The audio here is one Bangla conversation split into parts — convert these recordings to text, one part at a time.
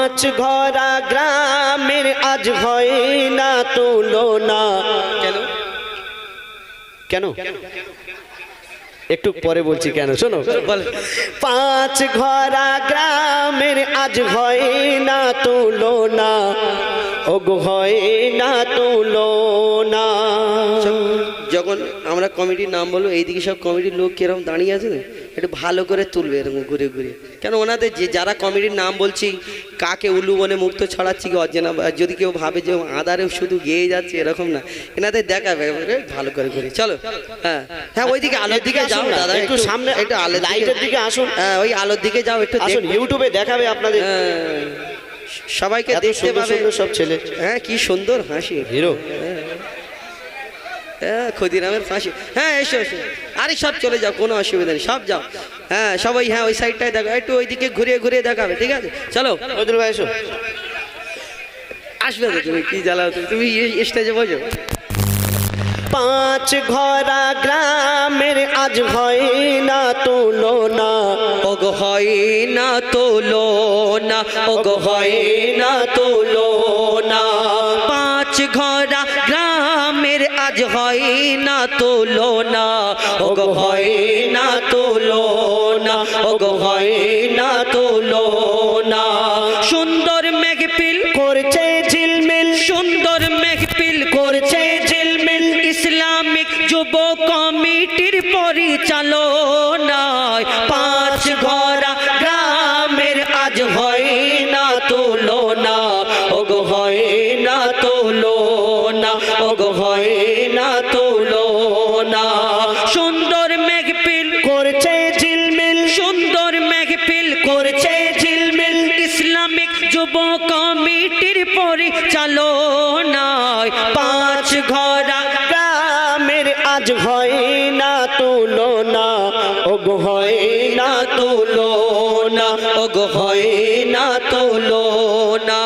পাঁচ ঘরা গ্রামের আজ হয় না তুলনা। কেন? কেন? একটু পরে বলছি কেন? শোনো। বল। পাঁচ ঘরা গ্রামের আজ হয় না তুলনা। ওগো হয় না তুলনা। যখন আমরা কমিটির নাম বলব এইদিকে সব কমিটির লোক কীরকম দাঁড়িয়ে আছে না একটু ভালো করে তুলবে এরকম ঘুরে ঘুরে। কেন ওনাদের যে যারা কমিটির নাম বলছি কাকে উলু বনে মুক্ত ছড়াচ্ছি কি অজেনা যদি কেউ ভাবে যে আদারে শুধু গেয়ে যাচ্ছে এরকম না। এনাদের দেখাবে ভালো করে ঘুরে। চলো হ্যাঁ। হ্যাঁ ওইদিকে আলোর দিকে যাও দাদা একটু সামনে একটু আলোর লাইটের দিকে আসুন। হ্যাঁ ওই আলোর দিকে যাও একটু আসুন ইউটিউবে দেখাবে আপনাদের। হ্যাঁ, সবাইকে দেখতে পাবে। সব ছেলে। হ্যাঁ কি সুন্দর হাসি। হিরো। হ্যাঁ। ক্ষুদিরামের ফাঁসি। হ্যাঁ এসো এসো। আরে সব চলে যাও কোনো অসুবিধা নেই সব যাও। হ্যাঁ সবাই হ্যাঁ ওই সাইডটায় দেখো একটু ওইদিকে ঘুরিয়ে ঘুরিয়ে দেখাবে ঠিক আছে? চলো। নজরুল ভাই এসো। আসবে তো তুমি কি জ্বালাও তুমি? তুমি স্টেজে বোঝো পাঁচ ঘরা গ্রামের আজ হয় না তোলো তুলনা। ওগ হয় না তোলো না ওগ হয় না তোলো না পাঁচ ঘরা হয় না তোলো না ওগো হয় না তোলো না ওগো হয় না তুলনা ওগ হয় না তুলনা।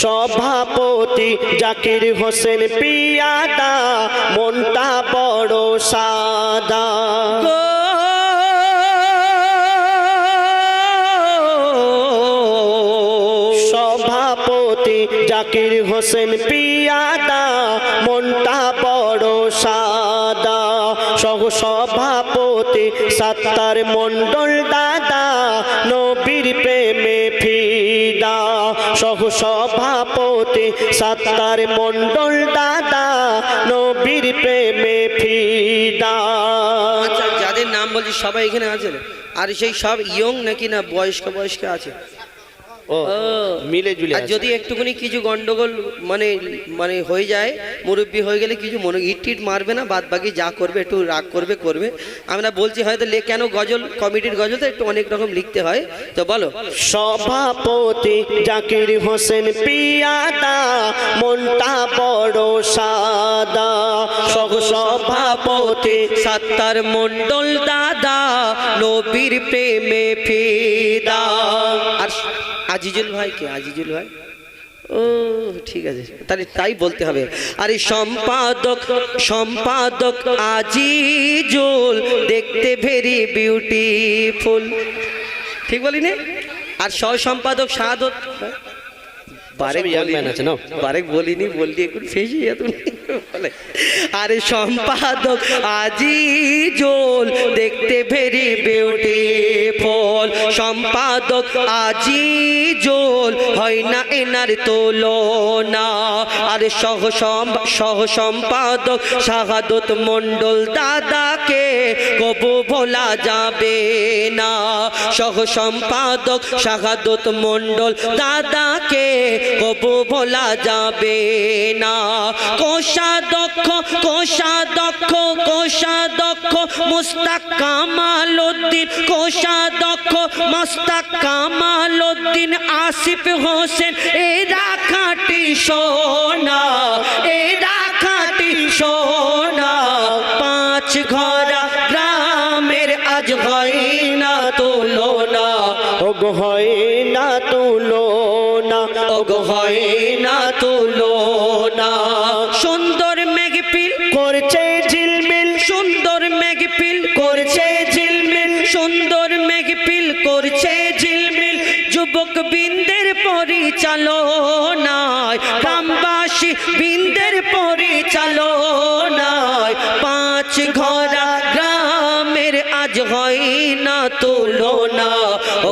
সভাপতি জাকির হোসেন পিয়াদা, মনটা বড় সাদা। সভাপতি জাকির হোসেন পিয়াদা, মনটা বড় সাদা। সহ সভাপতি সাত্তার মন্ডল সভাপতি সাত্তার মন্ডল দাদা, নবীর প্রেমে ফিদা। আচ্ছা যাদের নাম বলছি সবাই এখানে আছে আর সেই সব ইয়ং নাকি না বয়স্ক বয়স্ক আছে? ও মিলে জুলে আর যদি একটুখানি কিছু গন্ডগোল মানে মানে হয়ে যায় মুরব্বী হয়ে গেলে কিছু মনে ইট মারবে না বাদ বাকি যা করবে একটু রাগ করবে করবে। আমরা বলছি হয়তো লে কেন গজল কমিটির গজল তো একটু অনেক রকম লিখতে হয়। তো বলো। সভাপতি জাকির হোসেন পিয়াদা মনটা বড় সাদা। সহ সভাপতি সাত্তার মন্ডল দাদা নবীর প্রেমে ফিদা। আজিজুল ভাই কে? আজিজুল ভাই? ও ঠিক আছে। তাহলে তাই বলতে হবে। আরে সম্পাদক সম্পাদক আজিজুল দেখতে ভেরি বিউটিফুল ঠিক বলি নে আর সহ সম্পাদক সাদত? বারেক বলিনি। বারেক বলিনি বললি একটু ফেসে বলে আরে সম্পাদক আজিজুল দেখতে ভেরি বিউটিফুল সম্পাদক আজিজুল হয় না এনার তুলনা। আরে সহ সহ সম্পাদক, শাহাদত মন্ডল দাদাকে কবু ভোলা যাবে না। সহ সম্পাদক, শাহাদত মন্ডল দাদাকে কবু ভোলা যাবে না। কোষাধ্যক্ষ কোষাধ্যক্ষ কোষাধ্যক্ষ মুস্তাক কামাল উদ্দিন কোষাধ্যক্ষ মুস্তাক কামাল আসিফ হোসেন এরা খাটি সোনা এরা খাটি সোনা, পাঁচ ঘরা গ্রামের আজ হয় না তুলনা, ওগো হয় না তুলনা, ওগো হয় না তুলনা। সুন্দর মেঘপিল করছে ঝিলমিল। সুন্দর মেঘপিল করছে ঝিলমিল। সুন্দর মেঘপিল করছে ঝিলমিল। যুব যুবক বৃন্দের পরিচালনায় গ্রামবাসী বৃন্দের পরিচালনায় পাঁচ ঘরা গ্রামের আজ হয় না তুলনা।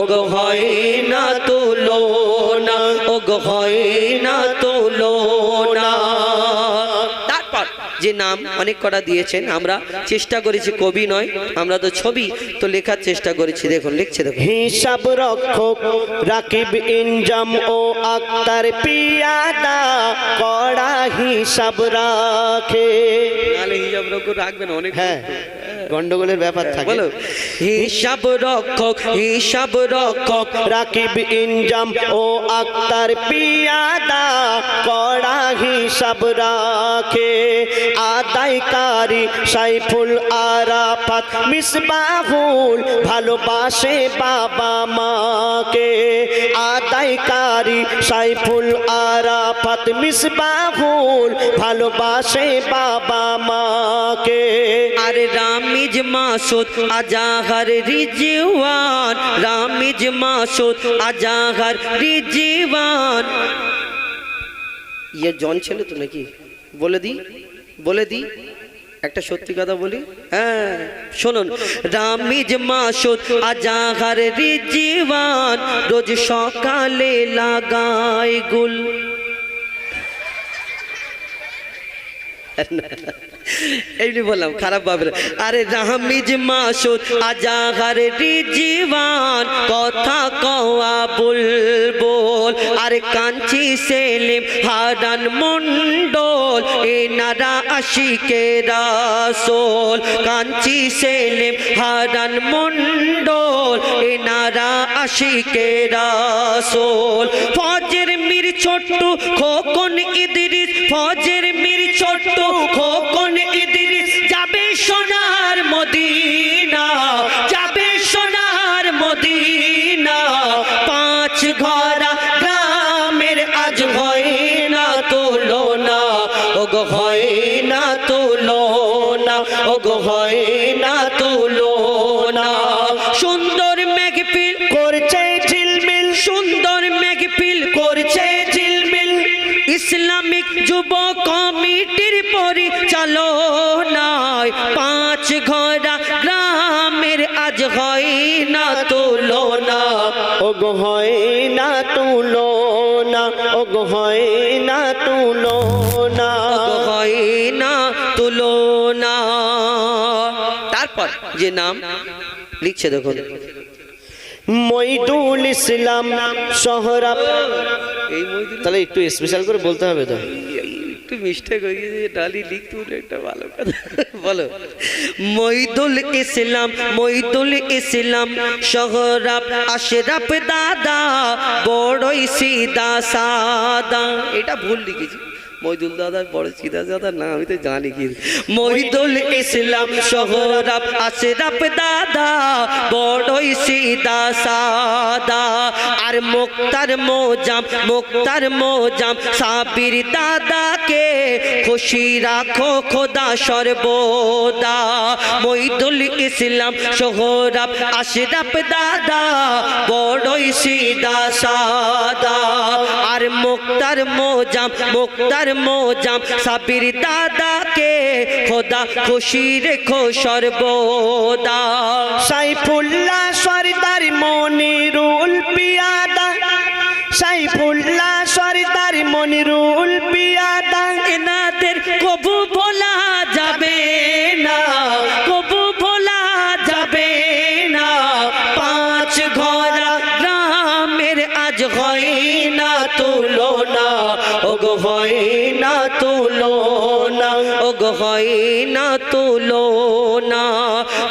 ওগ হয় না তুলনা ওগ হয় না তুলনা। যে নাম অনেক কটা দিয়েছেন আমরা চেষ্টা করেছি কবি নয় আমরা তো ছবি তো লেখার চেষ্টা করেছি দেখুন লিখছে দেখুন। হিসাব রক্ষক রাকিব ইনজাম ও আক্তার পিয়াদা কড়া হিসাব রাখে। নালে হিসাব রক্ষক রাখবেন অনেক হ্যাঁ। গন্ডগোলের ব্যাপার থাকে। হিসাব রক্ষক হিসাব রক্ষক। রাকিব ইনজাম ও আক্তার পিয়াদা কড়া হিসাব রাখে। আদায়কারী সাইফুল আরাফাত মিসবাহুল ভালোবাসে বাবা মাকে। আদায়কারী সাইফুল আরাফাত মিসবাহুল ভালোবাসে বাবা মাকে। আর রামিজ মাসুদ আজাহার রিজওয়ান রামিজ মাসুদ আজাহার রিজওয়ান। ইয়ে জন ছিল তো নাকি? বলে দি বলে দি। একটা সত্যি কথা বলি? হ্যাঁ শুনুন। রামিজ মাসুদ আজাহার রিজওয়ান রোজ সকালে লাগায় গুল। এমনি বললাম, খারাপ ভাবে। আরে রামিজ মাসুদ আজাহার রিজিওয়ান কথা কওয়া বুলবুল আরে কাঞ্চি সেলিম, হারান মন্ডল এ নারা আশিকে রাসোল। কাঞ্চি সেলিম, হারান মন্ডল এ নারা আশিকে রাসোল। ফজর মির ছোট্ট খোকন ইদিরিস, ফজর মির ওগ হয় না তোলো না সুন্দর মেঘপিল করছে ঝিলমিল। সুন্দর মেঘপিল করছে ঝিলমিল। ইসলামিক যুব কমিটির পরিচালনায় পাঁচ ঘরা গ্রামের আজ হয় না তুলনা। ওগ হয় না তুলো না ওগ হয় যে নাম লিখছে দেখুন। মইদুল ইসলাম শহরা এই তাহলে একটু স্পেশাল করে বলতে হবে তো। একটু মিস্টেক হয়ে গেছে ডালি লিখতে হলে একটা ভালো কথা। বলো। মইদুল ইসলাম মইদুল ইসলাম শহরাব আশরাফ দাদা বড়ই সিদা সাদা। এটা ভুল লিখেছি। মইদুল দাদার বড় সিদা দাদা না আমি তো জানি কি মহিদুল ইসলাম শহরাব আশরাফ দাদা, বড়ই সিদা সাদা। আর মুক্তার মোজাম মুক্তার মোজাম সাবির দাদাকে খুশি রাখো খোদা সর্বদা। মইদুল ইসলাম সোহরাব, আশরাফ দাদা, বড়ই সিদা সাদা। আর মুক্তার মোজাম মুক্তার মোজাম, সাবির দাদাকে খোদা খুশি রেখো সর্বদা। সাইফুল্লাহ সরদার মনিরুল পিয়াদা, সাইফুল্লাহ সরদার মনিরুল পিয়াদা। হয় না তুলনা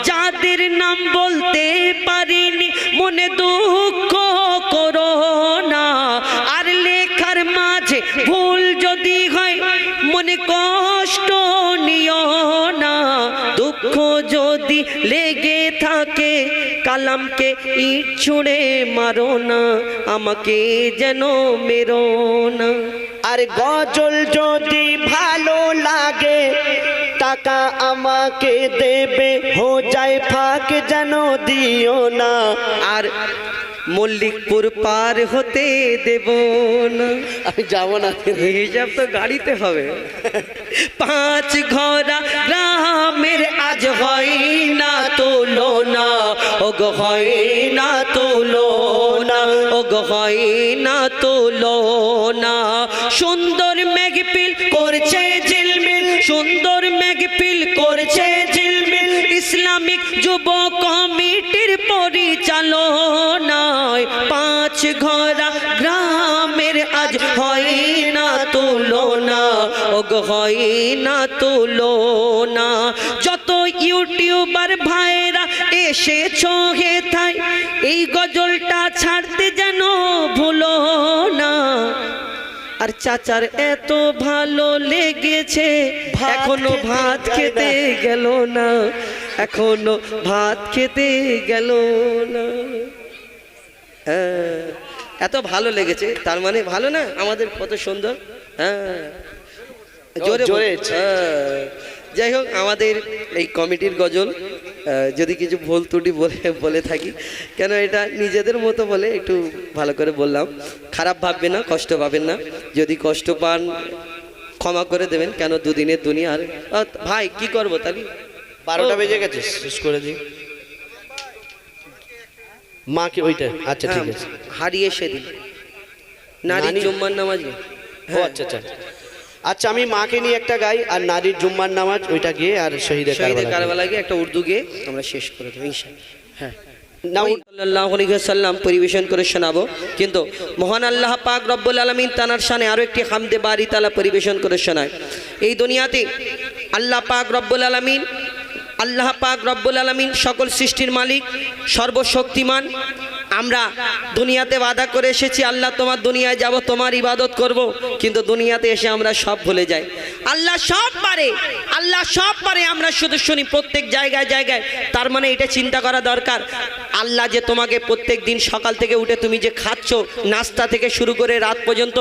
যাদের নাম বলতে পারিনি, মনে দুঃখ করো না। আর লেখার মাঝে ভুল যদি হয়, মনে কষ্ট নিও না। দুঃখ যদি লেগে থাকে, কালামকে ইট ছুঁড়ে মারো না, আমাকে যেন মেরো না। আর গজল যদি ভালো লাগে টাকা আমাকে দেবে হো যায় ফাঁক যেন দিও না। আর মল্লিকপুর পার হতে দেব না। আমি যাব না হিসাব তো গাড়িতে হবে। পাঁচ ঘোড়া গ্রামের আজ হয় না তোলো না ও গো হয় না তোলো না ও গো হয় না তোলো না সুন্দর মেঘপিল সুন্দর মেঘপিল করছে ঝিলমিল। ইসলামিক যুব কমিটির পরিচালনায় পাঁচ ঘোড়া গ্রামের আজ হয় না তুলনা। ও হয় না তুলনা। যত ইউটিউবার ভাইরা এসেছ হে থাই এই গজলটা ছাড়তে যেন ভুলো আর চাচার এত ভালো লেগেছে। এখনও ভাত খেতে। গেল না। এখনও ভাত খেতে গেল না। হ্যাঁ, এত ভালো লেগেছে। তার মানে ভালো না? আমাদের কত সুন্দর। হ্যাঁ। জোরে। হ্যাঁ। যাই হোক আমাদের এই কমিটির গজল যদি কিছু ভুল ত্রুটি বলে বলে থাকি কেন এটা নিজেদের মতো বলে একটু ভালো করে বললাম। খারাপ ভাববে না কষ্ট পাবেন না। যদি কষ্ট পান ক্ষমা করে দেবেন কেন দুদিনের দুনিয়া আর ভাই কি করব তাহলে? বারোটা বেজে গেছে শেষ করে দিই। মাকে ওইটা আচ্ছা ঠিক হ্যাঁ, আছে। হারিয়ে সেদিন। নারী জুম্মার নামাজ। ও আচ্ছা আচ্ছা। আচ্ছা আমি মাকে নিয়ে একটা গাই আর নারীর জুম্মার নামাজ ওইটা গিয়ে আর শহীদের শহীদের কারবালা কারবালাকে একটা উর্দু গিয়ে আমরা শেষ করে দেবো হ্যাঁ। সাল্লাল্লাহু পরিবেশন করে শোনাবো। কিন্তু মহান আল্লাহ পাক রব্বুল আলামিন তানার শানে আরও একটি হামদে বারি তালা পরিবেশন করে শোনায়। এই দুনিয়াতে আল্লাহ পাক রব্বুল আলামিন আল্লাহ পাক রব্বুল আলামিন সকল সৃষ্টির মালিক সর্বশক্তিমান আমরা দুনিয়াতে বাধা করে এসেছি, আল্লাহ তোমার দুনিয়ায় যাব, তোমার ইবাদত করব। কিন্তু দুনিয়াতে এসে আমরা সব ভুলে যাই। আল্লাহ সব পারে আল্লাহ সব পারে আমরা শুধু শুনি প্রত্যেক জায়গায় জায়গায়। তার মানে এটা চিন্তা করা দরকার। আল্লাহ যে তোমাকে প্রত্যেক দিন সকাল থেকে উঠে তুমি যে খাচ্ছ, নাস্তা থেকে শুরু করে রাত পর্যন্ত,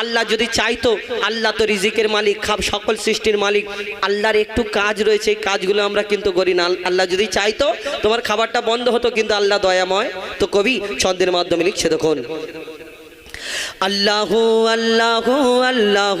আল্লাহ যদি চাইতো, আল্লাহ তো রিজিকের মালিক, খাব সকল সৃষ্টির মালিক। আল্লাহর একটু কাজ রয়েছে কাজগুলো আমরা কিন্তু করি না। আল্লাহ যদি চাইতো, তোমার খাবারটা বন্ধ হতো, কিন্তু আল্লাহ দয়াময়। তো কবি ছন্দের মাধ্যমে লিখছে, দেখুন। আল্লাহ আল্লাহ আল্লাহ।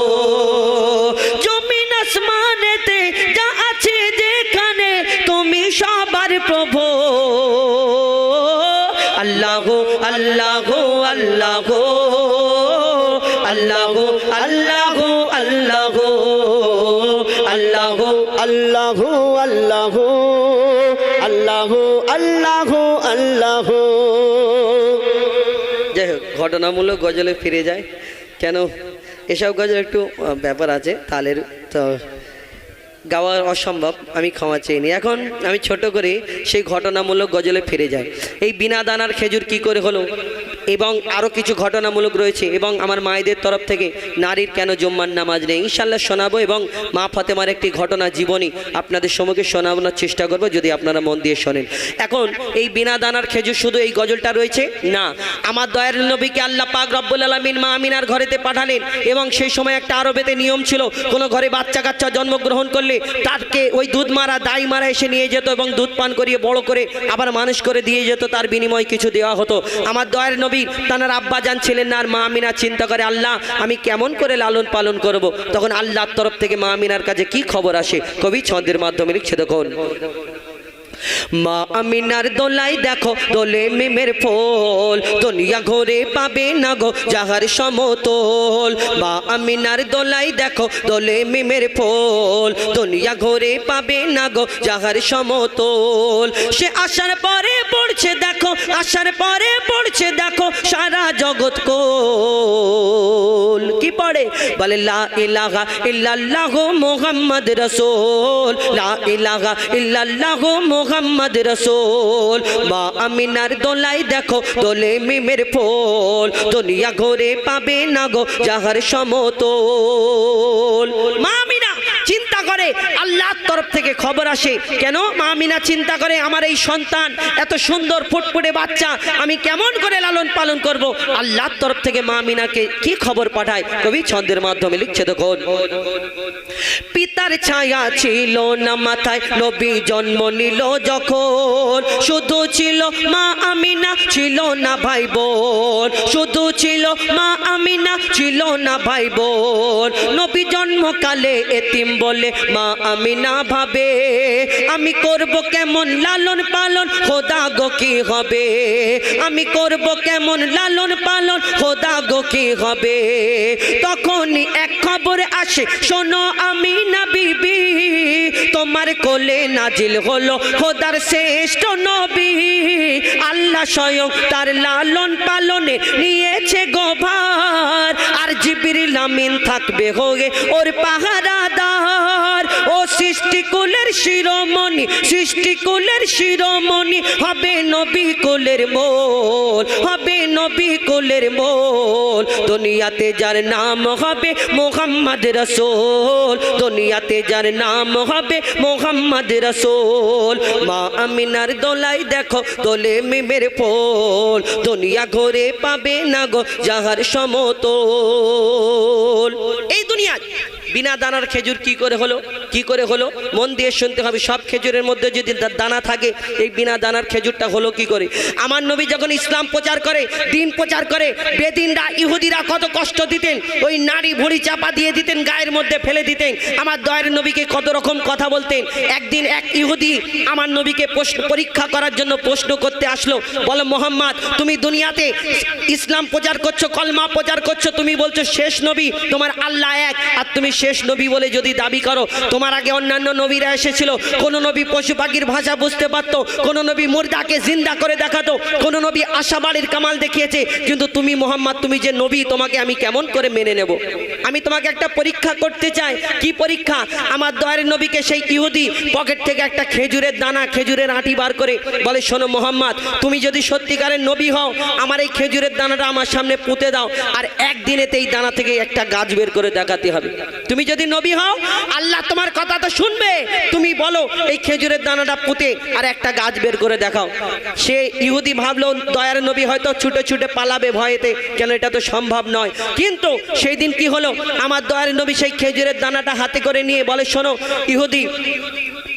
আল্লাহ আল্লাহ আল্লাহ আল্লাহ আল্লাহ আল্লাহ আল্লাহ আল্লাহ আল্লাহ আল্লাহ। আল্লাহ যাই হোক, ঘটনামূলক গজলে ফিরে যায় কেন? এসব গজল একটু ব্যাপার আছে, তালের তো গাওয়া অসম্ভব, আমি ক্ষমা চেয়ে নিই। এখন আমি ছোট করে সেই ঘটনামূলক গজলে ফিরে যাই। এই বিনা দানার খেজুর কি করে হলো? এবং আরও কিছু ঘটনামূলক রয়েছে, এবং আমার মায়েদের তরফ থেকে নারীর কেন জম্মার নামাজ নেই? ইনশাল্লাহ শোনাবো, এবং মা ফাতেমার একটি ঘটনা জীবনী আপনাদের সম্মুখে শোনানোর চেষ্টা করব, যদি আপনারা মন দিয়ে শোনেন। এখন, এই বিনা দানার খেজুর শুধু এই গজলটা রয়েছে? না। আমার দয়ার নবীকে আল্লাহ পাক রব্বুল আলমিন মা আমিনার ঘরেতে পাঠালেন, এবং সেই সময় একটা আরবেতে নিয়ম ছিল, কোনো ঘরে বাচ্চা কাচ্চা জন্মগ্রহণ করলে তাকে ওই দুধ মারা, দাই মারা এসে নিয়ে যেত এবং দুধ পান করিয়ে বড় করে আবার মানুষ করে দিয়ে যেত, তার বিনিময়ে কিছু দেওয়া হতো। আমার দয়ার নবী তানার আব্বা যান ছিলেন না, আর মা আমিনা চিন্তা করে, আল্লাহ, আমি কেমন করে লালন পালন করব? তখন আল্লাহর তরফ থেকে মা আমিনার কাছে কি খবর আসে? কবি ছন্দের মাধ্যমে লিখছে দেখুন। মা আমিনার দোলাই দেখো, দোলে মেমের ফোল। দুনিয়া ঘরে পাবে না গো যাহার সমতল। মা আমিনার দোলাই দেখো, দোলে মেমের ফোল। দুনিয়া ঘরে পাবে না গো যাহার সমতল। সে আসার পরে পড়ছে দেখো আসার পরে পড়ছে দেখো, সারা জগৎ কি পড়ে? পড়ে বলে, লা ইলাহা ইল্লাল্লাহু মুহাম্মদ রাসূল। লা ইলাহা ইল্লাল্লাহু মুহাম্মদ রাসূল। মা আমিনার দোলাই দেখো, দোলে মিমের ফোল। দুনিয়া ঘরে পাবে না গো যাহার সমতল। মা করে আল্লাহর তরফ থেকে খবর আসে। কেন? মা আমিনা চিন্তা করে, আমার এই সন্তান, এত সুন্দর ফুটফুটে বাচ্চা, আমি কেমন করে লালন পালন করব? আল্লাহর তরফ থেকে মা আমিনাকে কি খবর পাঠায়? কবি ছন্দের মাধ্যমে লিখছে, দেখুন, পিতার ছায়া ছিল না মাথায়, নবী জন্ম নিল যখন। শুধু ছিল মা আমিনা, ছিল না ভাই বোন শুধু ছিল মা আমিনা, ছিল না ভাই বোন নবী জন্মকালে এতিম বলে মা আমি না ভাবে, আমি করব কেমন লালন পালন, খোদা গো কি হবে? আমি করব কেমন লালন পালন খোদা গো, কি হবে? তখনই এক খবর আসে, শোনো আমি না বিবি, তোমার কোলে নাজিল হলো খোদার শ্রেষ্ঠ নবী। আল্লাহ স্বয়ং তার লালন পালনে নিয়েছে গোভার, আর জিবিরিল আমিন থাকবে হয়ে ওর পাহারাদার। ও সৃষ্টিকুলের শিরোমণি সৃষ্টিকুলের শিরোমণি, হবে নবী কুলের মোল, হবে নবী কুলের মোল। দুনিয়াতে যার নাম হবে মোহাম্মদ রসোল, দুনিয়াতে যার নাম হবে মোহাম্মদ রসোল। মা আমিনার দোলাই দেখো দোলে মিমের ফোল, দুনিয়া ঘরে পাবে না গো যাহার সমতল। এই দুনিয়ায় বিনা দানার খেজুর কি করে হলো? কি করে হলো? মন দিয়ে শুনতে হবে, সব খেজুরের মধ্যে যদি দানা থাকে, এই বিনা দানার খেজুরটা হলো কি করে? আমার নবী যখন ইসলাম প্রচার করে, দিন প্রচার করে, বেদিনরা ইহুদিরা কত কষ্ট দিতেন, ওই নারী ভুড়ি চাপা দিয়ে দিতেন, গায়ের মধ্যে ফেলে দিতেন, আমার দয়ের নবীকে কত রকম কথা বলতেন। একদিন এক ইহুদি আমার নবীকে প্রশ্ন, পরীক্ষা করার জন্য প্রশ্ন করতে আসলো, বলো, মোহাম্মদ, তুমি দুনিয়াতে ইসলাম প্রচার করছ, কলমা প্রচার করছ, তুমি বলছো শেষ নবী, তোমার আল্লাহ এক, আর তুমি শেষ নবী বলে যদি দাবি করো, তোমার আগে অন্যান্য নবীরা এসেছিল। কোন নবী পশু পাখির ভাষা বুঝতে পারতো, কোন নবী মুর্দাকে জিন্দা করে দেখাতো, কোন নবী আশাবাড়ির কামাল দেখিয়েছে। কিন্তু তুমি মোহাম্মদ, তুমি যে নবী, তোমাকে আমি কেমন করে মেনে নেব? আমি তোমাকে একটা পরীক্ষা করতে চাই। কি পরীক্ষা? আমার দয়ের নবীকে সেই ইহুদি পকেট থেকে একটা খেজুরের দানা, খেজুরের আঁটি বার করে বলে, শোনো মোহাম্মদ, তুমি যদি সত্যিকারের নবী হও, আমার এই খেজুরের দানাটা আমার সামনে পুঁতে দাও, আর একদিনেতে এই দানা থেকে একটা গাছ বের করে দেখাতে হবে। তুমি যদি নবী হও, আল্লাহ তোমার কথা তো শুনবে। তুমি বলো, এই খেজুরের দানাটা পুঁতে আর একটা গাছ বের করে দেখাও। সে ইহুদি ভাবলো, দয়ার নবী হয়তো ছুটে ছুটে পালাবে ভয়েতে। কেন এটা তো সম্ভব নয়। কিন্তু সেই দিন কি হলো? আমার দয়ার নবী সেই খেজুরের দানাটা হাতে করে নিয়ে বলে, শোনো, ইহুদি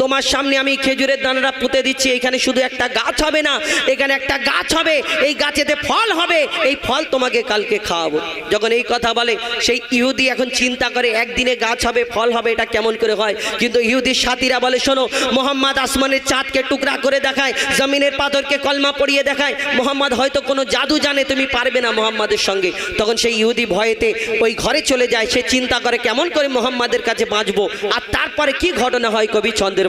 তোমার সামনে আমি খেজুরের দানাটা পুঁতে দিচ্ছি, এখানে শুধু একটা গাছ হবে না, এখানে একটা গাছ হবে, এই গাছেতে ফল হবে, এই ফল তোমাকে কালকে খাওয়াবো। যখন এই কথা বলে, সেই ইহুদি এখন চিন্তা করে, একদিনে গাছ হবে, ফল হবে, এটা কেমন করে হয়? কিন্তু ইহুদির সাথীরা বলে, শোনো, মোহাম্মদ আসমানের চাঁদকে টুকরা করে দেখায়, জমিনের পাথরকে কলমা পড়িয়ে দেখায়, মোহাম্মদ হয়তো কোনো জাদু জানে, তুমি পারবে না মোহাম্মদের সঙ্গে। তখন সেই ইহুদি ভয়েতে ওই ঘরে চলে যায়, সে চিন্তা করে, কেমন করে মোহাম্মদের কাছে বাঁচবো? আর তারপরে কি ঘটনা হয় কবি ছন্দের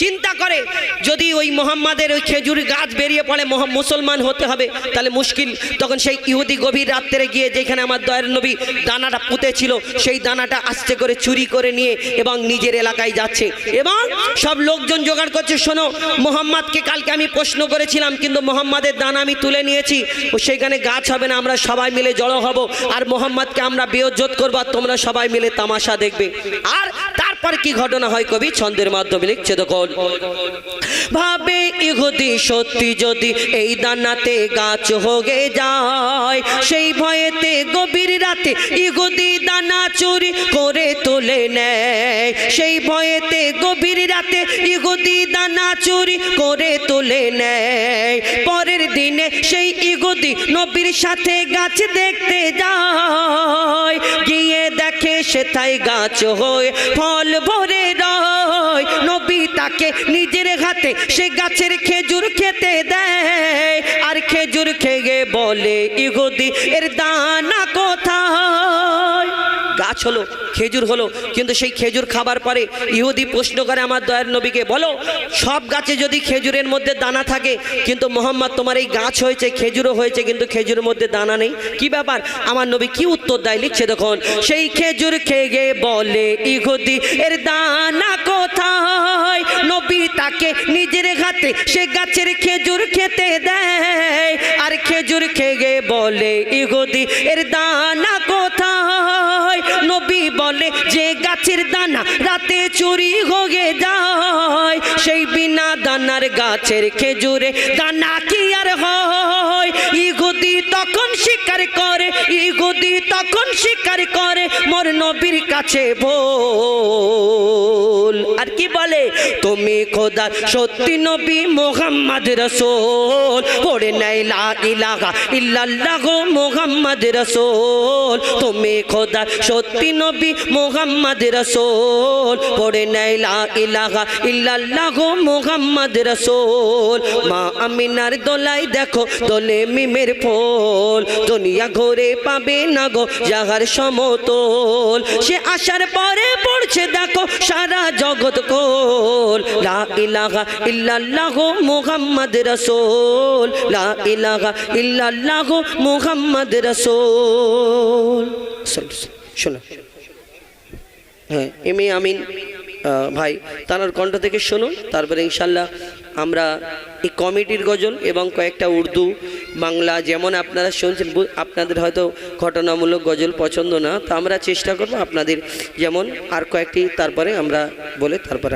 চিন্তা করে, যদি ওই মোহাম্মদের ওই খেজুর গাছ বেরিয়ে পড়ে মুসলমান হতে হবে, তাহলে মুশকিল। তখন সেই ইহুদি গভীর রাত্রে গিয়ে যেখানে আমার দয়ের নবী দানাটা পুঁতেছিল, সেই দানাটা আস্তে করে চুরি করে নিয়ে এবং নিজের এলাকায় যাচ্ছে। এবং সব লোকজন জোগাড় করছে, শোনো, মোহাম্মদকে কালকে আমি প্রশ্ন করেছিলাম, কিন্তু মোহাম্মদের দানা আমি তুলে নিয়েছি। ও সেইখানে গাছ হবে না, আমরা সবাই মিলে জড়ো হব, আর মোহাম্মদকে আমরা বেয়জ্জত করব, আর তোমরা সবাই মিলে তামাশা দেখবে। আর তারপর কি ঘটনা হয় কবি? ছন্দের মাধ্যমে লিখছে তখন ভাবে ইহুদি সত্যি যদি এই দানাতে গাছ হোগে যায়, সেই ভয়েতে গভীর রাতে ইহুদি দানা চুরি করে তুলে নেয়। সেই ভয়েতে গভীর রাতে ইহুদি দানা চুরি করে তুলে নেয়। পরের দিনে সেই ইহুদি নবীর সাথে গাছ দেখতে যায়। সেথায় গাছ হয়ে ফল ভরে রয়। নবী তাকে নিজের হাতে সে গাছের খেজুর হলো। কিন্তু সেই খেজুর খাবার পরে ইহুদি প্রশ্ন করে আমার দয়ার নবীকে, বলো, সব গাছে যদি খেজুরের মধ্যে দানা থাকে, কিন্তু মোহাম্মদ তোমার এই গাছ হয়েছে, খেজুরও হয়েছে, কিন্তু খেজুরের মধ্যে দানা নেই, কি ব্যাপার? আমার নবী কি উত্তর দেয়? লিখছে দেখুন, সেই খেজুর খেয়ে বলে ইহুদি, এর দানা কোথায়? নবী তাকে নিজের হাতে সে গাছের খেজুর খেতে দেয়। আর খেজুর খেয়ে বলে ইহুদি, এর দানা কোথায়? গাছের দানা রাতে চুরি হয়ে যায়। সেই বিনা দানার গাছের খেজুরে দানা কি আর হয়? ইগুদি তখন শিকার করে ইগুদি স্বীকার করে মোর নবীর কাছে ভোল। আর কি বলে? তুমি খোদা, সত্যি নবী মোহাম্মদ রসোল। পড়ে নাই, লা ইলাহা ইল্লাল্লাহ মোহাম্মদ রসোল। তুমি খোদা, সত্যি নবী মোহাম্মদ রসোল। পড়ে নাই, লা ইলাহা ইল্লাল্লাহ মোহাম্মদ রসোল। মা আমিনার দোলাই দেখো, দোলে মিমের ফোল। দুনিয়া ঘরে পাবে না গো যাহার সমতল। সে আসার পরে পড়ছে, দেখো, সারা জগৎ কোল। লা ইলাহা ইল্লাল্লাহ মুহাম্মদ রাসূল। লা ইলাহা ইল্লাল্লাহ মুহাম্মদ রাসূল। শোনো। হ্যাঁ এম আমিন। ভাই তার কণ্ঠ থেকে শুনুন, তারপরে ইনশাল্লাহ আমরা এই কমিটির গজল এবং কয়েকটা উর্দু, বাংলা যেমন আপনারা শুনছেন আপনাদের হয়তো ঘটনামূলক গজল পছন্দ না, তা আমরা চেষ্টা করব আপনাদের যেমন আর কয়েকটি, তারপরে আমরা বলে তারপরে